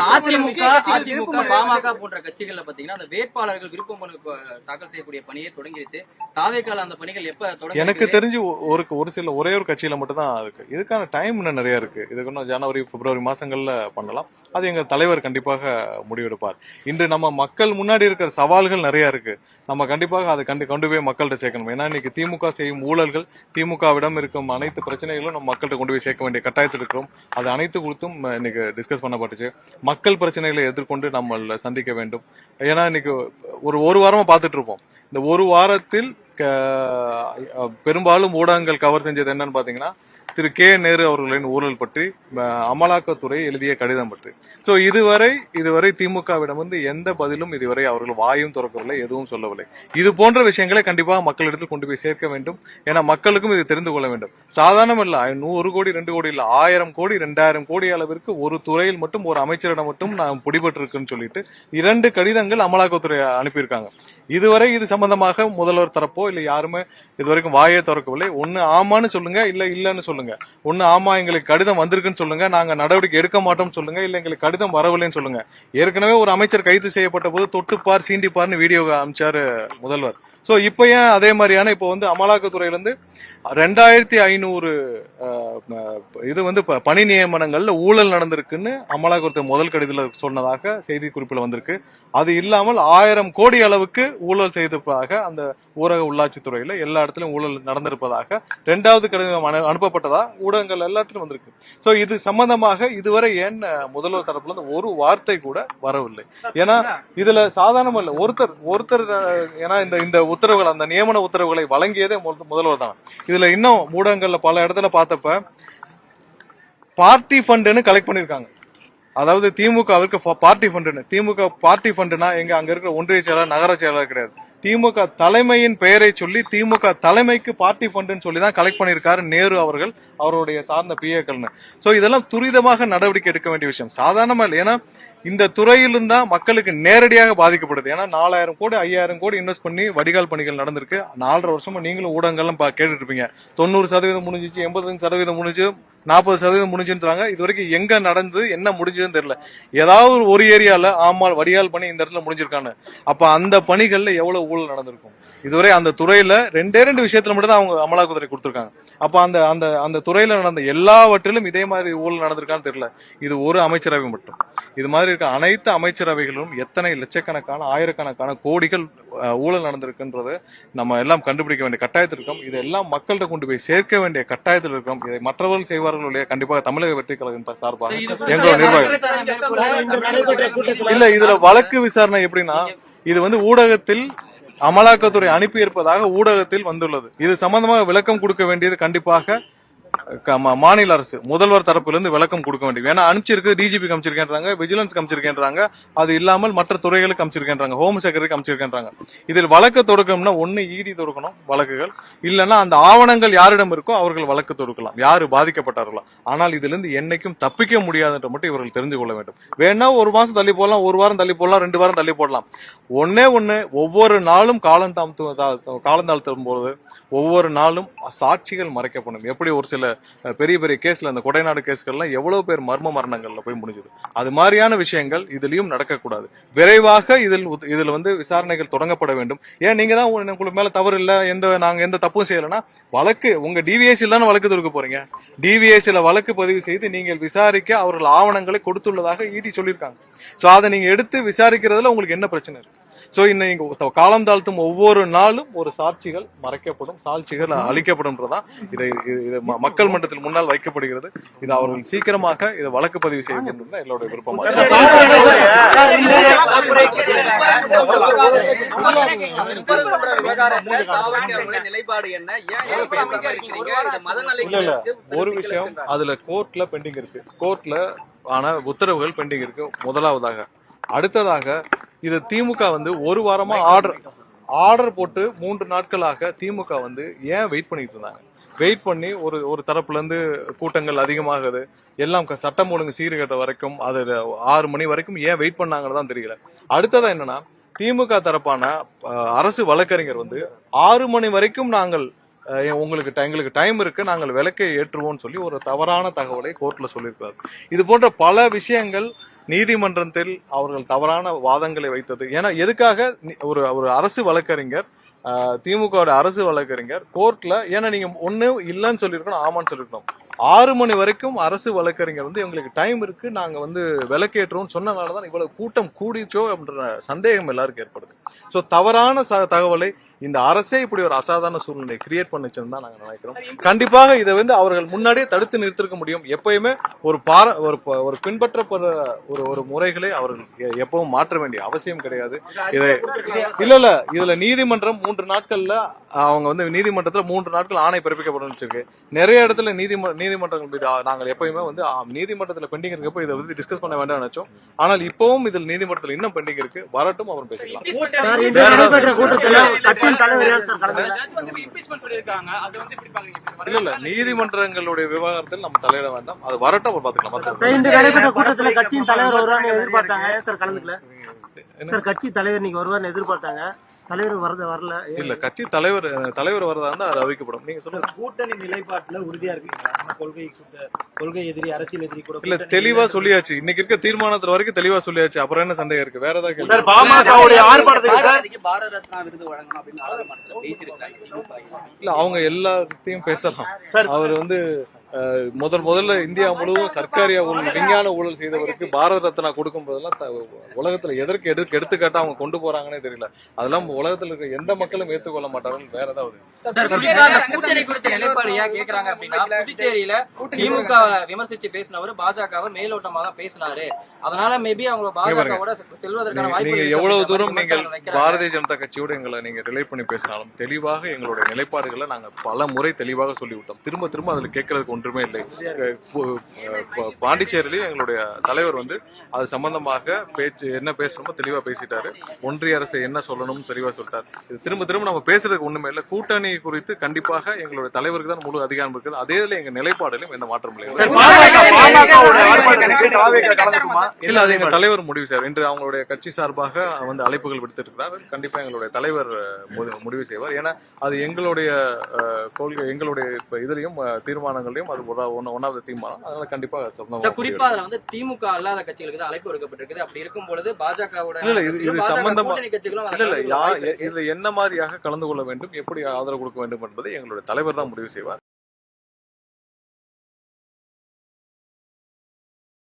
அதிமுக அதிமுக பாமக போன்ற கட்சிகள்ல பாத்தீங்கன்னா அந்த வேட்பாளர்கள் விருப்ப மனு தாக்கல் செய்யக்கூடிய பணியை தொடங்கிருச்சு. தாவேக்கால அந்த பணிகள் எப்ப தொடங்க எனக்கு தெரிஞ்சு ஒரு ஒரு சில ஒரே ஒரு கட்சியில மட்டும் தான் இருக்கு. இதுக்கான டைம் இன்னும் நிறைய இருக்கு. இதுக்கு இன்னும் ஜனவரி பிப்ரவரி மாசங்கள்ல பண்ணலாம். அது எங்க தலைவர் கண்டிப்பாக முடிவெடுப்பார். இன்று நம்ம மக்கள் முன்னாடி இருக்கிற சவால்கள் நிறைய இருக்கு. நம்ம கண்டிப்பாக அதை கண்டு கொண்டு போய் மக்கள்கிட்ட சேர்க்கணும். ஏன்னா இன்னைக்கு திமுக செய்யும் ஊழல்கள் திமுகவிடம் இருக்கும் அனைத்து பிரச்சனைகளும் நம்ம மக்கள்கிட்ட கொண்டு போய் சேர்க்க வேண்டிய கட்டாயத்தில் இருக்கிறோம். அது அனைத்து குறித்தும் இன்னைக்கு டிஸ்கஸ் பண்ணப்பட்டுச்சு. மக்கள் பிரச்சனைகளை எதிர்கொண்டு நம்ம சந்திக்க வேண்டும். ஏன்னா இன்னைக்கு ஒரு ஒரு வாரமா பார்த்துட்டு இருப்போம். இந்த ஒரு வாரத்தில் பெரும்பாலும் ஊடகங்கள் கவர் செஞ்சது என்னன்னு பாத்தீங்கன்னா திரு கே நேரு அவர்களின் ஊழல் பற்றி அமலாக்கத்துறை எழுதிய கடிதம் பற்றி. ஸோ இதுவரை இதுவரை திமுகவிடம் வந்து எந்த பதிலும் இதுவரை அவர்கள் வாயும் திறக்கவில்லை எதுவும் சொல்லவில்லை. இது போன்ற விஷயங்களை கண்டிப்பாக மக்களிடத்தில் கொண்டு போய் சேர்க்க வேண்டும். ஏன்னா மக்களுக்கும் இது தெரிந்து கொள்ள வேண்டும். சாதாரணம் இல்லை நூறு கோடி ரெண்டு கோடி இல்லை ஆயிரம் கோடி ரெண்டாயிரம் கோடி அளவிற்கு ஒரு துறையில் மட்டும் ஒரு அமைச்சரிடம் மட்டும் நான் பிடிபட்டிருக்குன்னு சொல்லிட்டு இரண்டு கடிதங்கள் அமலாக்கத்துறை அனுப்பியிருக்காங்க. இதுவரை இது சம்பந்தமாக முதல்வர் தரப்போ இல்லை யாருமே இதுவரைக்கும் வாயை திறக்கவில்லை. ஒன்று ஆமான்னு சொல்லுங்க இல்லை இல்லைன்னு சொல்லுங்க. ஒண்ணு ஆமா எங்களுக்கு கடிதம் வந்திருக்குன்னு சொல்லுங்க. நாங்க நடவடிக்கை எடுக்க மாட்டோம்னு சொல்லுங்க. இல்ல எங்களுக்கு கடிதம் வரவில்லைன்னு சொல்லுங்க. ஏற்கனவே ஒரு அமைச்சர் கைது செய்யப்பட்ட போது தொட்டுப்பார் சீண்டிப்பார்னு வீடியோ அமைச்சாரு முதல்வர். சோ இப்ப ஏன் அதே மாதிரியான இப்போ வந்து அமலாக்கத்துறையில இருந்து ரெண்டாயிரத்தி ஐநூறு இது வந்து பணி நியமனங்கள்ல ஊழல் நடந்திருக்குன்னு அமலாக்கத்துறை முதல் கடிதத்தில் சொன்னதாக செய்தி குறிப்பில் வந்திருக்கு. அது இல்லாமல் ஆயிரம் கோடி அளவுக்கு ஊழல் செய்ததாக அந்த ஊரக உள்ளாட்சித்துறையில் எல்லா இடத்துலயும் ஊழல் நடந்திருப்பதாக ரெண்டாவது கடிதம் அனு- அனுப்பப்பட்டதா ஊடகங்கள் எல்லாத்திலும் வந்திருக்கு. சோ இது சம்பந்தமாக இதுவரை ஏன் முதல்வர் தரப்புல இருந்து ஒரு வார்த்தை கூட வரவில்லை. ஏன்னா இதுல சாதாரணம் இல்லை. ஒருத்தர் ஒருத்தர் ஏன்னா இந்த இந்த உத்தரவுகள் அந்த நியமன உத்தரவுகளை வழங்கியதே முதல்வர் தான். இதுல இன்னும் ஊடகங்கள்ல பல இடத்துல பார்த்தப்ப பார்ட்டி ஃபண்டுன்னு கலெக்ட் பண்ணிருக்காங்க. அதாவது திமுகவிற்கு பார்ட்டி ஃபண்டுன்னு திமுக பார்ட்டி ஃபண்டுனா எங்க அங்க இருக்கிற ஒன்றிய செயலாளர் நகர செயலாளர் கிடையாது. திமுக தலைமையின் பெயரை சொல்லி திமுக தலைமைக்கு பார்ட்டி ஃபண்டுன்னு சொல்லி தான் கலெக்ட் பண்ணியிருக்காரு நேரு அவர்கள் அவருடைய சார்ந்த பிஏக்கள்னு ஸோ இதெல்லாம் துரிதமாக நடவடிக்கை எடுக்க வேண்டிய விஷயம். சாதாரணமா இல்லை. ஏன்னா இந்த துறையிலும் தான் மக்களுக்கு நேரடியாக பாதிக்கப்படுது. ஏன்னா நாலாயிரம் கோடி ஐயாயிரம் கோடி இன்வெஸ்ட் பண்ணி வடிகால் பணிகள் நடந்திருக்கு. நாலரை வருஷமா நீங்களும் ஊடகங்கள்லாம் பா- கேட்டுட்டு இருப்பீங்க. தொண்ணூறு சதவீதம் முடிஞ்சிச்சு எண்பத்தஞ்சு சதவீதம் முடிஞ்சு நாற்பது சதவீதம் முடிஞ்சுன்றாங்க. இது வரைக்கும் எங்க நடந்தது என்ன முடிஞ்சதுன்னு தெரியல. ஏதாவது ஒரு ஒரு ஏரியால ஆமால் வடிகால் பணி இந்த இடத்துல முடிஞ்சிருக்காங்க அப்ப அந்த பணிகள்ல எவ்வளவு ஊழல் நடந்திருக்கும்? இதுவரை அந்த துறையில ரெண்டே ரெண்டு விஷயத்துல மட்டும் தான் அவங்க அமலாக்கத்துறை கொடுத்துருக்காங்க. அப்ப அந்த அந்த அந்த துறையில நடந்த எல்லாவற்றிலும் இதே மாதிரி ஊழல் நடந்திருக்கான்னு தெரியல. இது ஒரு அமைச்சரவை மட்டும். இது மாதிரி இருக்க அனைத்து அமைச்சரவைகளும் எத்தனை லட்சக்கணக்கான ஆயிரக்கணக்கான கோடிகள் ஊழல் நடந்திருக்குன்றது நம்ம எல்லாம் கண்டுபிடிக்க வேண்டிய கட்டாயத்தில் இருக்கோம். இதெல்லாம் மக்கள்கிட்ட கொண்டு போய் சேர்க்க வேண்டிய கட்டாயத்தில் இருக்கோம். இதை மற்றவர்கள் செய்வார் இல்லையா கண்டிப்பாக தமிழக வெற்றி கழகம் சார்பாக எங்களோட நிர்வாகம். இல்ல இதுல வழக்கு விசாரணை எப்படின்னா இது வந்து ஊடகத்தில் அமலாக்கத்துறை அனுப்பி இருப்பதாக ஊடகத்தில் வந்துள்ளது. இது சம்பந்தமாக விளக்கம் கொடுக்க வேண்டியது கண்டிப்பாக மாநில அரசு முதல்வர் தரப்பிலிருந்து விளக்கம் கொடுக்க வேண்டும் ஏன்னா அனுப்பிச்சிருக்கு டிஜிபி காமிச்சிருக்கேன்றாங்க விஜிலன்ஸ் காமிச்சிருக்கேன்றாங்க அது இல்லாமல் மற்ற துறைகளுக்கு காமிச்சிருக்கேன்றாங்க ஹோம் செக்ரட்டரி காமிச்சிருக்கேன்றாங்க இதில் வழக்கு தொடுக்கணும்னா ஒன்னு ஈடி தொடுக்கணும் வழக்குகள். இல்லைன்னா அந்த ஆவணங்கள் யாரிடம் இருக்கோ அவர்கள் வழக்கு தொடுக்கலாம். யாரு பாதிக்கப்பட்டார்களோ. ஆனால் இதுல இருந்து என்னைக்கும் தப்பிக்க முடியாதுன்ற மட்டும் இவர்கள் தெரிஞ்சு கொள்ள வேண்டும். வேணா ஒரு மாசம் தள்ளி போடலாம் ஒரு வாரம் தள்ளி போடலாம் ரெண்டு வாரம் தள்ளி போடலாம். ஒன்னே ஒண்ணு ஒவ்வொரு நாளும் காலம் தாழ்த்தும் காலம் தாழ்த்தும் போது ஒவ்வொரு நாளும் சாட்சிகள் மறைக்கப்படும். எப்படி ஒரு சில பெரிய பெரிய கேஸ்ல அந்த கொடைநாடு கேஸ்கள்லாம் எவ்வளவு பேர் மர்ம மரணங்கள்ல போய் முடிஞ்சது. அது மாதிரியான விஷயங்கள் இதுலயும் நடக்கக்கூடாது. விரைவாக இதில் இதுல வந்து விசாரணைகள் தொடங்கப்பட வேண்டும். ஏன் நீங்க தான் உங்களுக்கு மேல தவறு இல்ல எந்த நாங்க எந்த தப்பும் செய்யலைன்னா வழக்கு உங்க டிவிஎஸ்சி தானே வழக்கு தொடுக்க போறீங்க? டிவிஎஸ்சில வழக்கு பதிவு செய்து நீங்கள் விசாரிக்க அவர்கள் ஆவணங்களை கொடுத்துள்ளதாக ஈடி சொல்லியிருக்காங்க. சோ அதை நீங்க எடுத்து விசாரிக்கிறதுல உங்களுக்கு என்ன பிரச்சனை இருக்கு? ஸோ இன்னைக்கு காலம் தாழ்த்தும் ஒவ்வொரு நாளும் ஒரு சாட்சிகள் மறைக்கப்படும் சாட்சிகள் அளிக்கப்படும்ன்றதான் இதை இது- ம- மக்கள் மன்றத்தில் முன்னால் வைக்கப்படுகிறது. இது அவர்கள் சீக்கிரமாக இதை வழக்கு பதிவு செய்ய வேண்டும் தான் எங்களுடைய விருப்பமாக இல்ல இல்ல. ஒரு விஷயம் அதுல கோர்ட்ல பெண்டிங் இருக்கு. கோர்ட்ல ஆன உத்தரவுகள் பெண்டிங் இருக்கு. முதலாவதாக அடுத்ததாக இது திமுக வந்து ஒரு வாரமா ஆர்டர் ஆர்டர் போட்டு மூன்று நாட்களாக திமுக வந்து ஏன் வெயிட் பண்ணிட்டு இருந்தாங்க? வெயிட் பண்ணி ஒரு ஒரு தரப்புல இருந்து கூட்டங்கள் அதிகமாகுது. எல்லாம் சட்டம் ஒழுங்கு சீர்கட்ட வரைக்கும் அது ஆறு மணி வரைக்கும் ஏன் வெயிட் பண்ணாங்கன்னு தான் தெரியல. அடுத்ததா என்னன்னா திமுக தரப்பான அரசு வழக்கறிஞர் வந்து ஆறு மணி வரைக்கும் நாங்கள் உங்களுக்கு எங்களுக்கு டைம் இருக்கு நாங்கள் விளக்கை ஏற்றுவோம்னு சொல்லி ஒரு தவறான தகவலை கோர்ட்ல சொல்லியிருக்கிறார். இது போன்ற பல விஷயங்கள் நீதிமன்றத்தில் அவர்கள் தவறான வாதங்களை வைத்தது. ஏன்னா எதுக்காக ஒரு ஒரு அரசு வழக்கறிஞர் திமுக அரசு வழக்கறிஞர் கோர்ட்ல ஏன்னா நீங்க ஒண்ணு இல்லைன்னு சொல்லியிருக்கணும் ஆமான்னு சொல்லியிருக்கணும். ஆறு மணி வரைக்கும் அரசு வழக்கறிஞர் வந்து எங்களுக்கு டைம் இருக்கு நாங்க வந்து விளக்கேற்றோம்னு சொன்னனாலதான் இவ்வளவு கூட்டம் கூடிச்சோ என்ற சந்தேகம் எல்லாருக்கும் ஏற்படுது. ஸோ தவறான ச- தகவலை இந்த அரசே இப்படி ஒரு அசாதாரண சூழ்நிலை கிரியேட் பண்ணுச்சுன்னு தான் நாங்க நினைக்கிறோம். கண்டிப்பாக இதை வந்து அவர்கள் முன்னாடியே தடுத்து நிறுத்திருக்க முடியும். எப்பயுமே ஒரு பார ஒரு ஒரு பின்பற்றப்படுற ஒரு ஒரு முறைகளை அவர்கள் எப்பவும் மாற்ற வேண்டிய அவசியம் கிடையாது. இதை இல்ல இல்ல இதுல நீதிமன்றம் மூன்று நாட்கள்ல அவங்க வந்து நீதிமன்றத்துல மூன்று நாட்கள் ஆணை பிறப்பிக்கப்படும் வச்சிருக்கு நிறைய இடத்துல நீதிம நீதிமன்றங்கள் மீது நாங்கள் எப்பயுமே வந்து நீதிமன்றத்துல பெண்டிங் இருக்கப்போ இதை வந்து டிஸ்கஸ் பண்ண வேண்டாம் நினைச்சோம். ஆனால் இப்பவும் இதில் நீதிமன்றத்தில் இன்னும் பெண்டிங் இருக்கு. வரட்டும் அப்புறம் பேசிக்கலாம். இல்ல இல்ல. நீதிமன்றங்களுடைய விவகாரத்தில் நம்ம தலையிட வேண்டாம். அது வரட்டும் பாத்துக்கலாம் நடைபெற்ற கூட்டத்தில் கட்சியின் தலைவர் வருவார்னு எதிர்பார்த்தாங்க. சார் கலந்துக்கல? சார் கட்சி தலைவர் இன்னைக்கு வருவார்னு எதிர்பார்த்தாங்க. தலைவர் வரது வரல. இல்ல கட்சி தலைவர் தலைவர் வரதா இருந்தா அது அறிவிக்கப்படும். நீங்க சொல்லுங்க. கூட்டணி நிலைப்பாட்டுல உறுதியா இருக்கீங்களா? கொள்கை கூட்ட- கொள்கை எதிரி அரசியல் எதிரி கூட இல்ல தெளிவா சொல்லியாச்சு இன்னைக்கு இருக்க தீர்மானத்துல வரைக்கும் தெளிவா சொல்லியாச்சு அப்புறம் என்ன சந்தேகம் இருக்கு வேற ஏதாவது சார் பாமகவுடைய ஆர்ப்பாட்டத்துக்கு சார் பாரத ரத்னா விருது வழங்கணும் அப்படின்னு நாடாளுமன்றத்தில் பேசியிருக்காங்க. இல்ல அவங்க எல்லாத்தையும் பேசலாம். அவர் வந்து முதல் முதல்ல இந்தியா முழுவதும் சர்க்காரியா ஊழல் விஞ்ஞான ஊழல் செய்தவருக்கு பாரத ரத்னா கொடுக்கும் போதெல்லாம் உலகத்துல எதற்கு எடுத்து எடுத்துக்காட்டா அவங்க கொண்டு போறாங்கன்னே தெரியல. அதெல்லாம் உலகத்துல இருக்க எந்த மக்களும் ஏற்றுக்கொள்ள மாட்டார்கள் வேற ஏதாவது. புதுச்சேரியில திமுக விமர்சிச்சு பேசினவர் பாஜகவை மேலோட்டமா தான் பேசினாரு. அதனால மேபி அவங்க பாஜகவோட செல்வதற்கான நீங்க- வாய்ப்பு நீங்க இருக்கு எவ்வளவு தூரம் நீங்கள். பாரதிய ஜனதா கட்சியோட எங்களை நீங்க ரிலேட் பண்ணி பேசினாலும் தெளிவாக எங்களுடைய நிலைப்பாடுகளை நாங்க பல முறை தெளிவாக சொல்லிவிட்டோம். திரும்ப திரும்ப அதுல கேட்கறதுக்கு ஒன்றுமே இல்லை. பாண்டிச்சேரியிலையும் எங்களுடைய தலைவர் வந்து அது சம்பந்தமாக பேச்சு என்ன பேசணுமோ தெளிவா பேசிட்டாரு. ஒன்றிய அரசு என்ன சொல்லணும்னு தெளிவா சொல்லிட்டாரு. இது திரும்ப திரும்ப நம்ம பேசுறதுக்கு ஒண்ணுமே இல்லை. கூட்டணி குறித்து கண்டிப்பாக எங்களுடைய தலைவருக்கு தான் முழு அதிகாரம் இருக்குது. அதே இதுல எங்க நிலைப்பாடுலையும் எந்த மாற்றம் இல்லை. இல்ல அது எங்க தலைவர் முடிவு சார். இன்று அவங்களுடைய கட்சி சார்பாக வந்து அழைப்புகள் விடுத்திருக்கிறார். கண்டிப்பா எங்களுடைய தலைவர் முடிவு செய்வார். ஏன்னா அது எங்களுடைய கொள்கை எங்களுடைய இப்ப இதுலயும் தீர்மானங்களையும் அது ஒன் ஆஃப் த தீர்மானம் அதனால கண்டிப்பா சொந்தமா குறிப்பா அதுல வந்து திமுக அல்லாத கட்சிகளுக்கு தான் அழைப்பு விடுக்கப்பட்டிருக்குது. அப்படி இருக்கும் பொழுது பாஜகவோட இல்ல, இது- இது சம்பந்தமா- இல்ல இல்ல. இதுல என்ன மாதிரியாக கலந்து கொள்ள வேண்டும்? எப்படி ஆதரவு கொடுக்க வேண்டும் என்பதை எங்களுடைய தலைவர் தான் முடிவு செய்வார்.